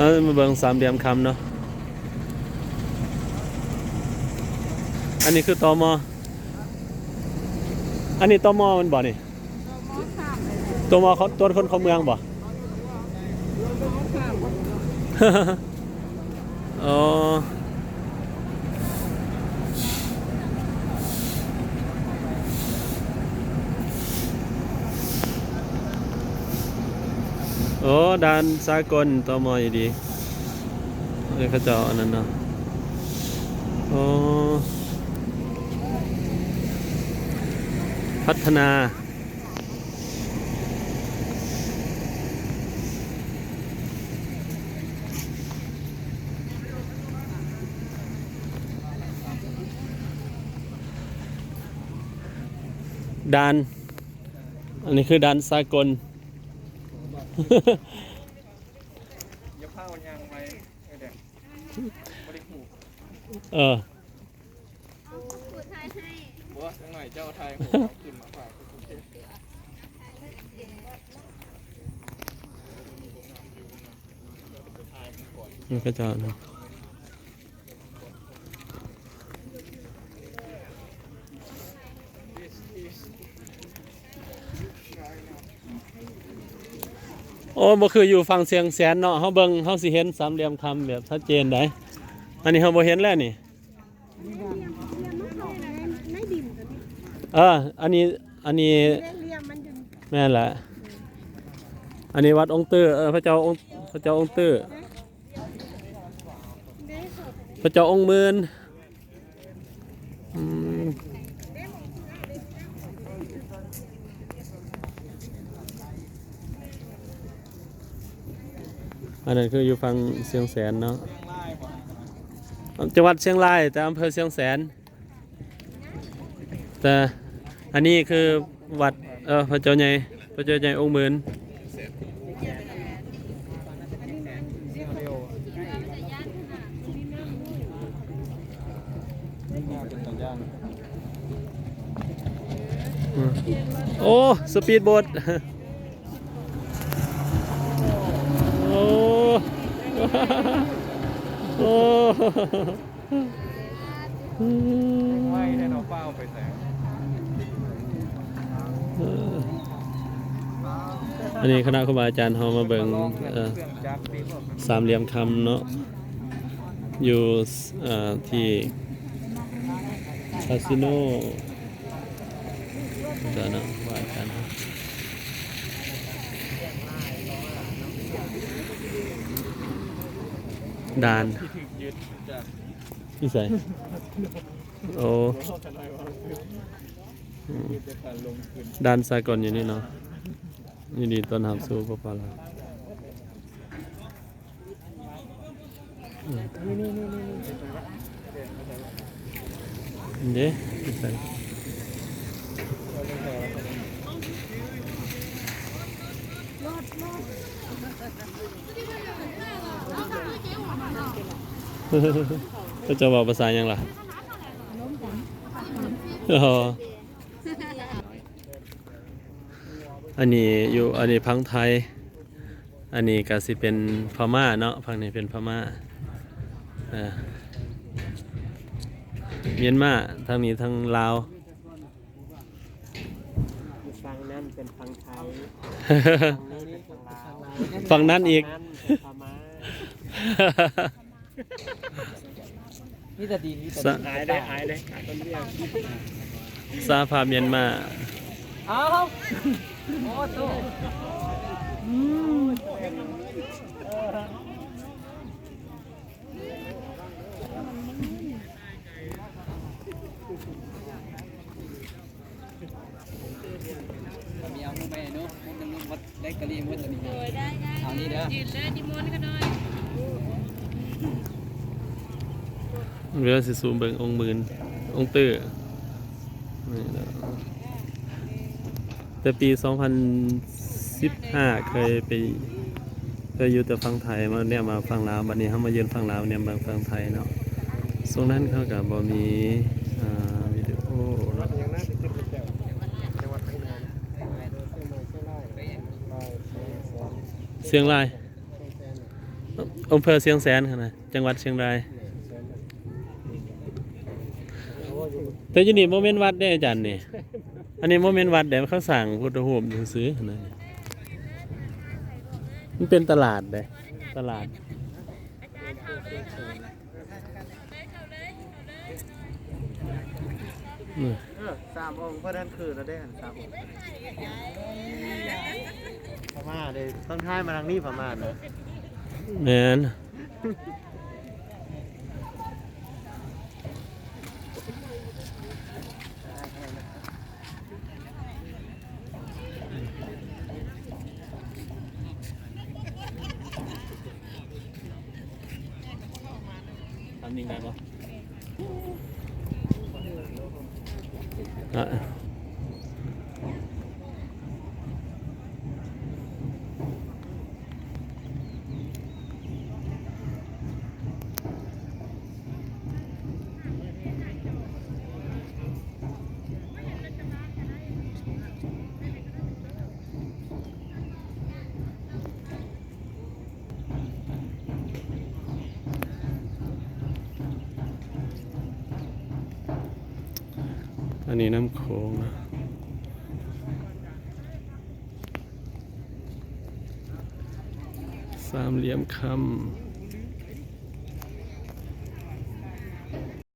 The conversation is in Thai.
เอามาเบิ่งสามเหลี่ยมคำเนาะ อันนี้คือตอมออันนี้ตอมอมันบ่นี่ตอมอเขาตัวคนเขาเมืองบ่อ๋อ โอ้ด่านสากลตมอยู่ดีนี่เขาจ้าอันนั้นเนาะโอ้พัฒนาดาน อันนี้คือดานสากล อย่าพายางไว้เออเด็กบริหูเออบัวจังหน่อยเจ้าไทยหัวเอาขึ้นมาฝากคุณเทพนี่ก็จะนะ โอ้บ่คืออยู่ฝั่งเสียงแสนเนาะเฮาเบิ่งเฮาสิเห็นสามเหลี่ยมคำแบบชัดเจนได้อันนี้เฮาบ่เห็นแล้วนี่ในดินตัวนี้เอออันนี้อันนี้เรียงเรียงมันอยู่แม่นแหละอันนี้วัดองค์ตื้อเออพระเจ้าองค์พระเจ้าองค์ตื้อในสดพระเจ้าองค์หมื่น อันนั้นคืออยู่ฝั่งเชียงแสนเนาะจังหวัดเชียงรายแต่อำเภอเชียงแสน แต่อันนี้คือวัดเออพระเจ้าใหญ่พระเจ้าใหญ่องค์หมื่นโอ้ สปีดโบ๊ทโอ้ โอ้ไว้ได้เราเป้าไปแสงอันนี้คณะครูบาอาจารย์เขามาเบิงงสามเหลี่ยมคำเนาะอยู่ที่คาสิโนเดี๋ยวนะว่าอาจารย์เขา ดานที่ถึงยึดจากพี่ใส่โอ้เข้านหน่อย่ายก่อนอยู่นี่เนาะนี่ดีต้อนรับสู่พวกเราเด้พี่ใส่ ก็จะบอกภาษายังล่ะอ๋ออันนี้อยู่อันนี้พังไทย อันนี้ก็สิเป็นพม่าเนาะพังนี้เป็นพม่าเอ่อเมียนมาทางนี้ทางลาวฟังนั่นเป็นฟังไทยฟังนี้เป็นฟังลาวฝั่งนั้นอีก นั่นเป็นพม่านี่แต่ดีนี่แต่สะดีหายเลยหายเลยหายต้นเรื่องซาพาเมียนมาอ้าวโอ้โตมีเอาแม่เนาะมุดนึงวัดได้กะลีมุดตัวนี้เอานี่เด้อยืนเลยดิมอนก็ได้ เรือสิสูมเบิงองค์หมื่นองค์ตื้อนี่เนาะแต่ปี 2015 เคยไปเคยอยู่แต่ฝั่งไทยมาเนี่ยมาฝั่งลาวบัดนี้เขามาเยือนฝั่งลาวเนี่ยมาฝั่งไทยเนาะตรงนั้นเขากับบ่มีอ่าวิดีโออย่างน่าจะเป็นแก้วจังหวัดพังงาเสียงรายอำเภอเชียงแสนค่ะนะจังหวัดเชียงราย แต่อยู่นี่โมเมนต์วัดได้อาจารย์นี่ อันนี้โมเมนต์วัดเดี๋ยวเขาสั่งพุทธโฮมซื้อๆนะนี่มันเป็นตลาดเลยตลาดนี่เออสามองค์พระด้านคือเราได้หันสามองค์พม่าเลยต้องท้ายมาทางนี้พม่านะแม่น ทำยังไงบ่อะ นี้น้ำโขงนะสามเหลี่ยมคำ